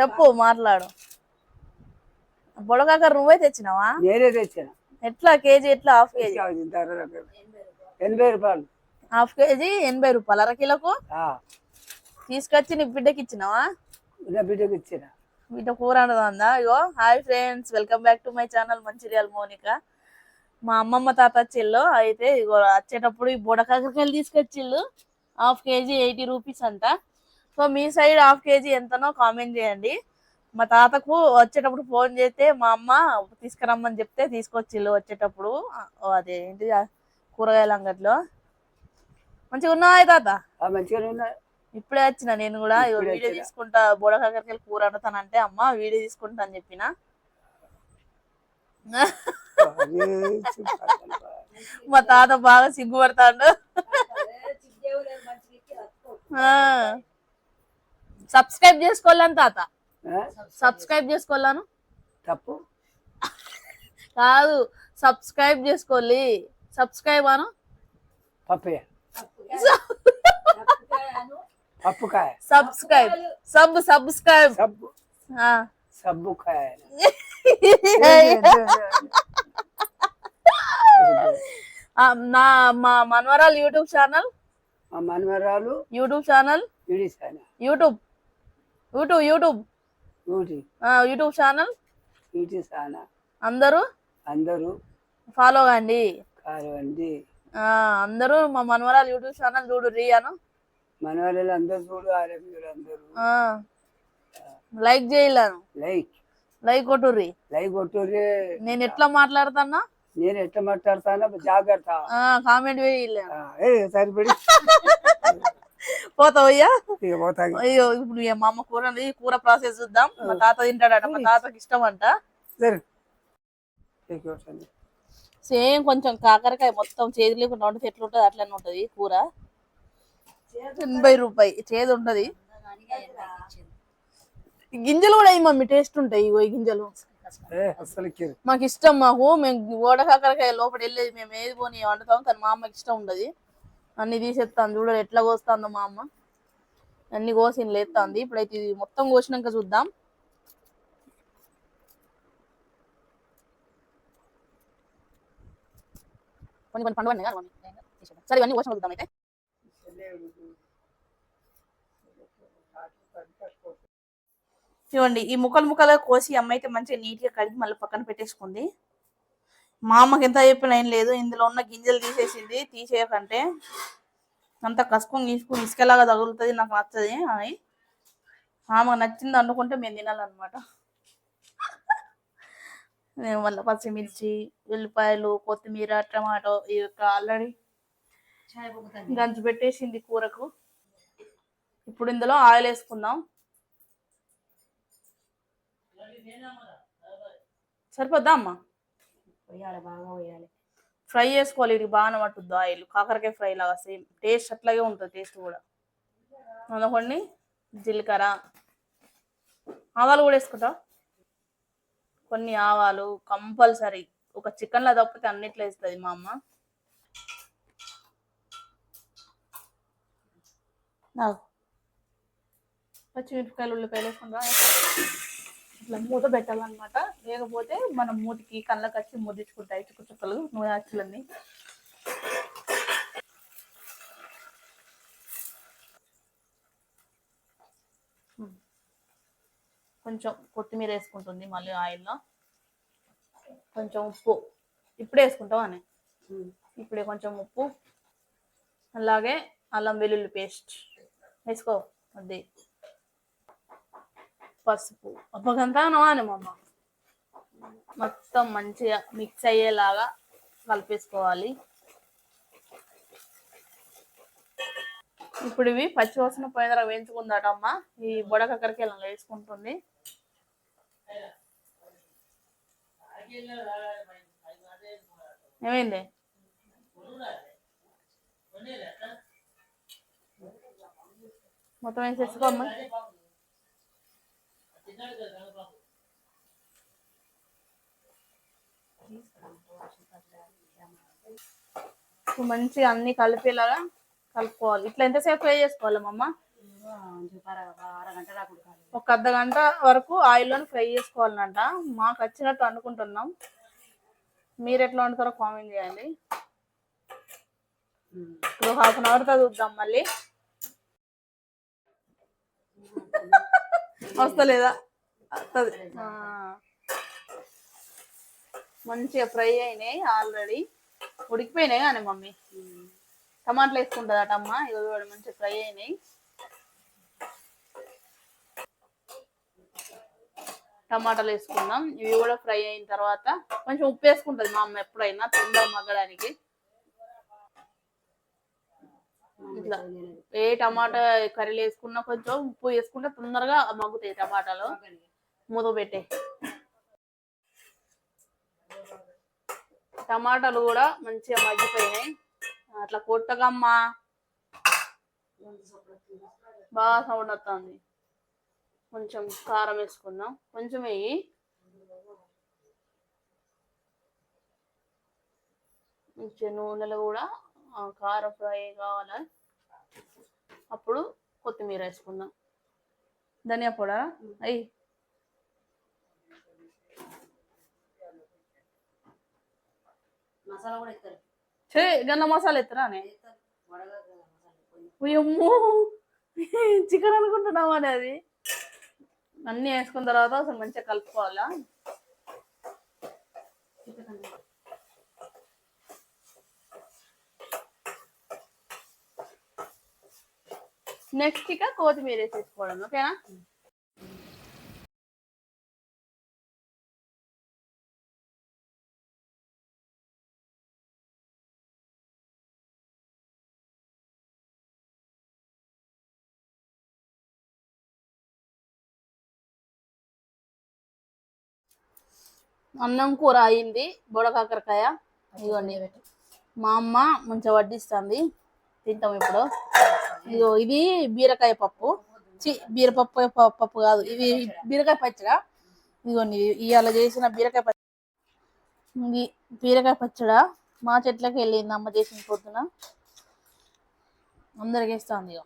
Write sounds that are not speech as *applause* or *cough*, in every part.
చెప్పు మాట్లాడు. బుడకాకర నువ్వే తెచ్చినావా? నేనే తెచ్చిన. ఎట్లా? కేజీ ఎట్లా? Half KG. ఎనభై రూపాయలు. హాఫ్ కేజీ ఎనభై రూపాయలు. అర కిలోకు? ఆ, తీసుకొచ్చి నీ బిడ్డకి ఇచ్చినావా? నా బిడ్డకి ఇచ్చిన. బిడ్డ కూర అందా ఇగో hi friends. Welcome back to my channel Mancherial Monika. మా అమ్మమ్మ తాత వచ్చిళ్ళు. అయితే ఇగో వచ్చేటప్పుడు ఈ బుడకాకరకాయలు తీసుకొచ్చిళ్ళు. హాఫ్ కేజీ ఎయిటీ రూపీస్ అంట. సో మీ సైడ్ హాఫ్ కేజీ ఎంతనో కామెంట్ చేయండి. మా తాతకు వచ్చేటప్పుడు ఫోన్ చేస్తే మా అమ్మ తీసుకురమ్మని చెప్తే తీసుకొచ్చిళ్ళు వచ్చేటప్పుడు. ఓ అదే ఏంటి ఆ కూరగాయల అంగట్లో. మంచిగా ఉన్నావా తాత? ఇప్పుడే వచ్చిన నేను కూడా. వీడియో. తీసుకుంటా బోడకాకరకాయలు కూర వండుతానంటే అమ్మ వీడియో తీసుకుంటా అని చెప్పిన. మా తాత బాగా సిగ్గుపడతాడు. సబ్స్క్రైబ్ చేసుకోవాలని తాత. సబ్స్క్రైబ్ చేసుకోవాలను తప్పు. కాదు సబ్స్క్రైబ్ చేసుకోవాలి సబ్స్క్రైబ్ అను. పప్పే పప్పుకాయ సబ్స్క్రైబ్. Sub subscribe. సబ్బుకాయ. నా మా మనవరాలు యూట్యూబ్ ఛానల్. మా మనవరాలు యూట్యూబ్ ఛానల్. ఇడిసాన యూట్యూబ్ యూట్యూబ్. యూట్యూబ్. ఊటి ఆ, యూట్యూబ్ ఛానల్? అందరూ? అందరూ. ఫాలో కండి కారవండి ఆ, అందరూ మా మనవరాలు యూట్యూబ్ ఛానల్ చూడు రీ అను. మనవరాలు అందరూ చూడు ఆరోగ్యులు అందరూ. లైక్ చేయలేను లైక్. లైక్ కొట్టుర్రి. లైక్ కొట్టుర్రి. నేను ఎట్లా మాట్లాడుతున్నా? నేను ఎట్లా మాట్లాడతానో? జాగ్రత్త. కామెంట్ ఏ సరిపడి. *laughs* పోతావు అయ్యా? ఇప్పుడు మా అమ్మ కూర కూర ప్రాసెస్ చూద్దాం. మా తాత తింటాడట. మా తాతకి ఇష్టం అంట సేమ్ కొంచెం కాకరకాయ మొత్తం చేదు లేకుండా వండితే ఎట్లుంటది? అట్లనే ఉంటది కూర. ఎనభై రూపాయి. చేదు ఉంటది గింజలు కూడా అయ్యి మమ్మీ టేస్ట్ ఉంటాయి. ఇగో ఈ గింజలు. మాకు ఇష్టం మాకు. మేము ఓడ కాకరకాయ లోపల వెళ్ళేది మేము ఏది పోని వండుతాం. కానీ మా అమ్మకి ఇష్టం ఉండదు. అన్ని తీసేస్తాను చూడాలి ఎట్లా కోస్తుందో మా అమ్మ. అన్ని కోసి లేస్తుంది ఇప్పుడైతే ఇది మొత్తం కోసినాక చూద్దాం. కొన్ని కొన్ని పండుగ సరే ఇవన్నీ కోసిన చూద్దాం అయితే. చూడండి ఈ ముక్కలు ముక్కలుగా కోసి అమ్మ అయితే మంచిగా నీట్గా కడిగి మళ్ళీ పక్కన పెట్టేసుకుంది. మా అమ్మకి ఎంత చెప్పినా ఏం లేదు. ఇందులో ఉన్న గింజలు తీసేసింది. తీసేయకంటే అంత కసుకొని తీసుకుని ఇసుకలాగా తగులుతుంది నాకు నచ్చది అని. ఆమెకు నచ్చింది అనుకుంటే మేము తినాలన్నమాట. నేను మళ్ళీ పచ్చిమిర్చి ఉల్లిపాయలు కొత్తిమీర టమాటో ఈ యొక్క ఆల్రెడీ గంజు పెట్టేసింది కూరకు. ఇప్పుడు ఇందులో ఆయిల్ వేసుకుందాం. సరిపోద్దా అమ్మా? పోయాలి బాగా పోయాలి ఫ్రై చేసుకోవాలి ఇది బాగా పట్టుద్ది ఆయిల్. కాకరకాయ ఫ్రై లాగా సేమ్ టేస్ట్ అట్లాగే ఉంటుంది టేస్ట్ కూడా. అందుకోండి జీలకర్ర. ఆవాలు కూడా వేసుకుంటా కొన్ని ఆవాలు కంపల్సరీ. ఒక చికెన్లో తప్పితే అన్నిట్లో వేస్తుంది మా అమ్మ. పచ్చిమిరపకాయలు ఉల్లిపాయలు వేసుకుంటా ఇట్లా మూత పెట్టాలన్నమాట. లేకపోతే మనం మూతికి కళ్ళకి వచ్చి ముద్దించుకుంటాయి చుక్క చుక్కలు నూనె అచ్చులన్నీ. కొంచెం కొత్తిమీర వేసుకుంటుంది మళ్ళీ ఆయిల్లో. కొంచెం ఉప్పు. ఇప్పుడే వేసుకుంటాం అని ఇప్పుడే కొంచెం ఉప్పు. అలాగే అల్లం వెల్లుల్లి పేస్ట్. వేసుకో అది. పసుపు. అప్పగంతా అని మొత్తం మంచిగా మిక్స్ అయ్యేలాగా కలిపేసుకోవాలి. ఇప్పుడు ఇవి పచ్చివాసన పోయిన తర్వాత వేయించుకుందాట అమ్మ ఈ బొడకక్కడికి ఇలా వేసుకుంటుంది. ఏమైంది? మొత్తం వేసేసుకోమ్మా. మంచిగా అన్ని కలిపేలాగా కలుపుకోవాలి. ఇట్లా ఎంతసేపు ఫ్రై చేసుకోవాలి ఉడకాలి. ఒక అర్ధ గంట వరకు ఆయిల్లో ఫ్రై చేసుకోవాలంట. మాకు వచ్చినట్టు అనుకుంటున్నాం మీరు ఎట్లా వండుతారో కామెంట్ చేయండి. ఇప్పుడు హాఫ్ అన్ అవర్తో చూద్దాం మళ్ళీ. వస్తలేదా? వస్తుంది. మంచిగా ఫ్రై అయినాయి ఆల్రెడీ. ఉడికిపోయినాయి కానీ మమ్మీ. టమాటాలు వేసుకుంటుందట అమ్మ. ఇవి కూడా మంచిగా ఫ్రై అయినాయి. టమాటాలు వేసుకుందాం. ఇవి కూడా ఫ్రై అయిన తర్వాత కొంచెం ఉప్పు వేసుకుంటుంది మా అమ్మ ఎప్పుడైనా తొందర మగ్గడానికి. ఇట్లా ఏ టమాటా కర్రీలు వేసుకున్నా కొంచెం ఉప్పు వేసుకుంటే తొందరగా మగ్గుతాయి టమాటాలు. మూత పెట్టే. టమాటాలు కూడా మంచిగా మగ్గిపోయినాయి. అట్లా కొట్టగమ్మా బాగా సౌండ్ వస్తుంది కొంచెం కారం వేసుకుందాం. కొంచెం వేయి. మంచిగా నూనెలో కూడా కారం ఫ్రై కావాలి? అప్పుడు కొత్తిమీర వేసుకుందాం. ధనియా పొడా? అయ్యి మసాలా కూడా ఇస్తారు చే గన్న మసాలా ఎత్తరా అని? వడగా మసాలా కొంచెం ఉయ్యమ్మో చికెన్ అనుకుంటున్నాం అని అది? అన్నీ వేసుకున్న తర్వాత అసలు మంచిగా కలుపుకోవాలా? నెక్స్ట్ ఇక కొత్తిమీర వేసేసుకోవడం ఓకేనా? అన్నం కూర అయింది బుడకాకరకాయ ఇదిగోండి మా అమ్మ మంచిగా వడ్డిస్తుంది. తింటాం ఇప్పుడు. ఇదిగో ఇది బీరకాయ పప్పు. చి బీరపప్పు పప్పు కాదు. ఇది బీరకాయ పచ్చడ? ఇదిగోండి ఇవాళ చేసిన బీరకాయ పచ్చడి ఇది బీరకాయ పచ్చడ? మా చెట్లకి వెళ్ళింది అమ్మ చేసిన పొద్దున. అందరికి ఇస్తుంది ఇక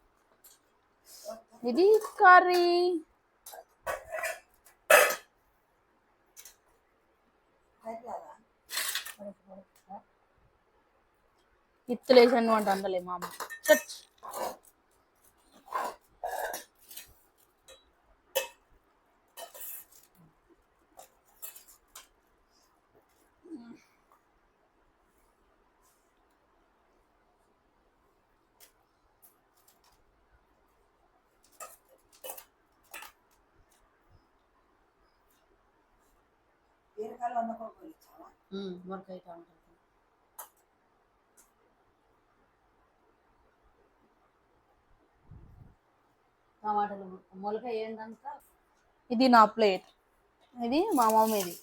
ఇది కర్రీ. ఇత్తులేసాను అంటే అందలే మా అమ్మ. మురకాయ టమాటా టమాటాలు మొలకాయ ఏంటంతా ఇది నా ప్లేట్. ఇది మా మమ్మీది.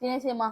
తినేసేమా